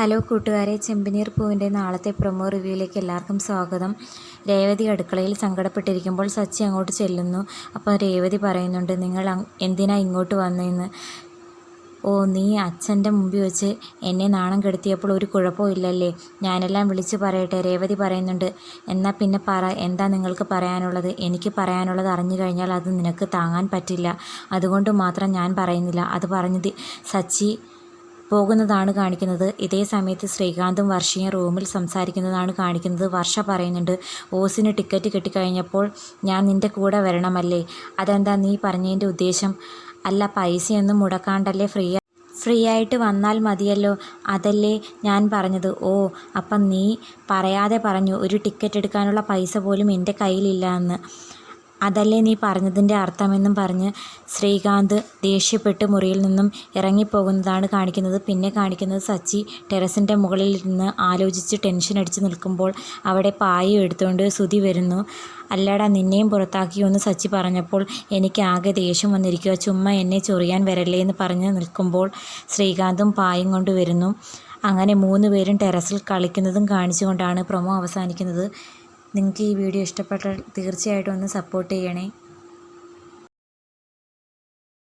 Hello കൂട്ടുകാരെ ചെമ്പനീർ പൂവിന്റെ നാളത്തെ പ്രൊമോ റിവ്യൂയിലേക്ക് എല്ലാവർക്കും സ്വാഗതം. രേവതി അടുക്കളയിൽ സങ്കടപ്പെട്ടിരിക്കുമ്പോൾ സച്ചി അങ്ങോട്ട് ചെല്ലുന്നു. അപ്പോൾ രേവതി പറയുന്നുണ്ട് നിങ്ങൾ എന്തിനാ ഇങ്ങോട്ട് വന്നതെന്ന് ഓ നീ അച്ഛന്റെ മുമ്പിൽ വെച്ച് എന്നെ നാണം കെടുത്തിയപ്പോൾ ഒരു കുഴപ്പവും ഇല്ലല്ലേ? ഞാനെല്ലാം വിളിച്ച് പറയട്ടെ രേവതി പറയുന്നുണ്ട്. എന്നാൽ പിന്നെ പറ എന്താ നിങ്ങൾക്ക് പറയാനുള്ളത്? എനിക്ക് പറയാനുള്ളത് അറിഞ്ഞു കഴിഞ്ഞാൽ അത് നിനക്ക് താങ്ങാൻ പറ്റില്ല. അതുകൊണ്ട് മാത്രം ഞാൻ പറയുന്നില്ല. അത് പറഞ്ഞത് സച്ചി പോകുന്നതാണ് കാണിക്കുന്നത്. ഇതേ സമയത്ത് ശ്രീകാന്തും വർഷയും റൂമിൽ സംസാരിക്കുന്നതാണ് കാണിക്കുന്നത്. വർഷ പറയുന്നുണ്ട് ഓസിന് ടിക്കറ്റ് കിട്ടിക്കഴിഞ്ഞപ്പോൾ ഞാൻ നിന്റെ കൂടെ വരണമല്ലേ? അതെന്താ നീ പറഞ്ഞതിന്റെ ഉദ്ദേശം? അല്ല പൈസയൊന്നും മുടക്കാണ്ടല്ലേ ഫ്രീ ഫ്രീ ആയിട്ട് വന്നാൽ മതിയല്ലോ. അതല്ലേ ഞാൻ പറഞ്ഞത്. ഓ അപ്പം നീ പറയാതെ പറഞ്ഞു ഒരു ടിക്കറ്റ് എടുക്കാനുള്ള പൈസ പോലും എന്റെ കയ്യിലില്ല എന്ന്. അതല്ലേ നീ പറഞ്ഞതിന്റെ അർത്ഥമെന്നും പറഞ്ഞ് ശ്രീകാന്ത് ദേഷ്യപ്പെട്ട് മുറിയിൽ നിന്നും ഇറങ്ങിപ്പോകുന്നതാണ് കാണിക്കുന്നത്. പിന്നെ കാണിക്കുന്നത് സച്ചി ടെറസിന്റെ മുകളിൽ ഇരുന്ന് ആലോചിച്ച് ടെൻഷൻ അടിച്ച് നിൽക്കുമ്പോൾ അവിടെ പായും എടുത്തുകൊണ്ട് സുതി വരുന്നു. അല്ലടാ നിന്നെയും പുറത്താക്കി എന്ന് സച്ചി പറഞ്ഞപ്പോൾ എനിക്ക് ആകെ ദേഷ്യം വന്നിരിക്കുക ചുമ്മാ എന്നെ ചൊറിയാൻ വരല്ലേ എന്ന് പറഞ്ഞ് നിൽക്കുമ്പോൾ ശ്രീകാന്തും പായും കൊണ്ട് വരുന്നു. അങ്ങനെ മൂന്ന് പേരും ടെറസിൽ കളിക്കുന്നതും കാണിച്ചുകൊണ്ടാണ് പ്രൊമോ അവസാനിക്കുന്നത്. നിങ്ങൾക്ക് ഈ വീഡിയോ ഇഷ്ടപ്പെട്ടാൽ തീർച്ചയായിട്ടും ഒന്ന് സപ്പോർട്ട് ചെയ്യണേ.